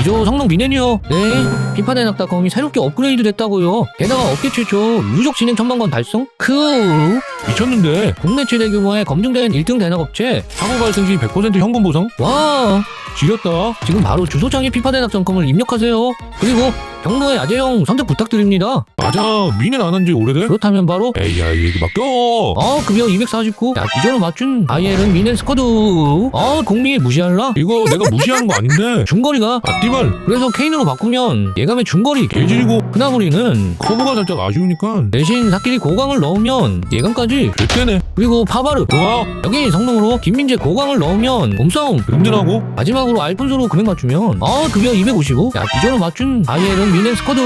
이조 성능 미네니어. 네. 피파대낙닷컴이 새롭게 업그레이드 됐다고요. 게다가 업계 최초 유족 진행 천만건 달성? 크. 미쳤는데 국내 최대 규모의 검증된 1등 대낙업체. 사고 발생 시 100% 현금 보상? 와. 지렸다. 지금 바로 주소창에 피파대낙닷컴을 입력하세요. 그리고 경로의 아재형 선택 부탁드립니다. 맞아. 미는 안 한 지 오래돼? 그렇다면 바로 에이 야 얘기 맡겨. 어 급여 249. 야 기존을 맞춘 IL은 미넨 스쿼드. 어 공미 무시할라? 이거 내가 무시하는 거 아닌데. 중거리가 아 띠발. 그래서 케인으로 바꾸면 예감의 중거리 개질이고 크나브리는 커브가 살짝 아쉬우니까 대신 사끼리 고강을 넣으면 예감까지 됐대네. 그리고 파바르 좋아. 여기 성능으로 김민재 고강을 넣으면 몸싸움 든든하고 마지막으로 알폰소로 금액 맞추면 아 급여 255. 야 기존을 맞춘 IL은 미넨 스쿼드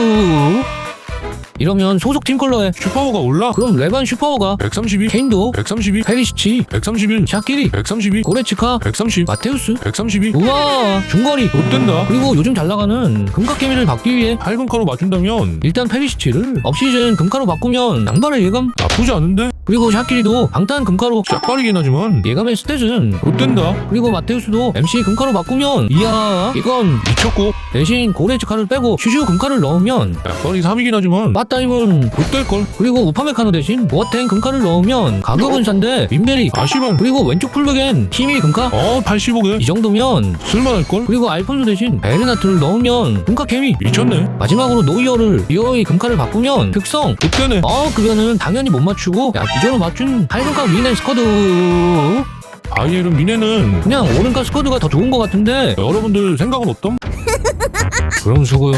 이러면 소속 팀 컬러에 슈퍼워가 올라. 그럼 레반 슈퍼가 132. 케인도 132. 페리시치 131. 샤키리 132. 고레츠카 130. 마테우스 132. 우와 중거리 못된다. 그리고 요즘 잘 나가는 금각개미를 받기 위해 할금카로 맞춘다면 일단 페리시치를 업시즌 금가로 바꾸면 양발의 예감 나쁘지 않은데? 그리고 샤키리도 방탄 금가로 짝발이긴 하지만 예감의 스탯은 못된다. 그리고 마테우스도 MC 금가로 바꾸면 이야 이건 미쳤고 대신 고레츠카를 빼고 슈슈 금가를 넣으면 짝발이 3이긴 하지만 맞다임은 못될걸. 그리고 우파메카노 대신 모아텐 금가를 넣으면 가격은 싼데 윈베리 아시발. 그리고 왼쪽 풀백엔 힘이 금가 어 85개. 이 정도면 쓸만할걸? 그리고 알폰소 대신 베르나트를 넣으면 금가 케미 미쳤네. 마지막으로 노이어를 리어의 금카를 바꾸면 특성 못되네. 어 그거는 당연히 못 맞추고 야 기존으로 맞춘 할금카 위넨 스쿼드. 아이엘은 미네는 그냥 오른카 스쿼드가 더 좋은 것 같은데. 여러분들 생각은 어떤? 그럼 수고요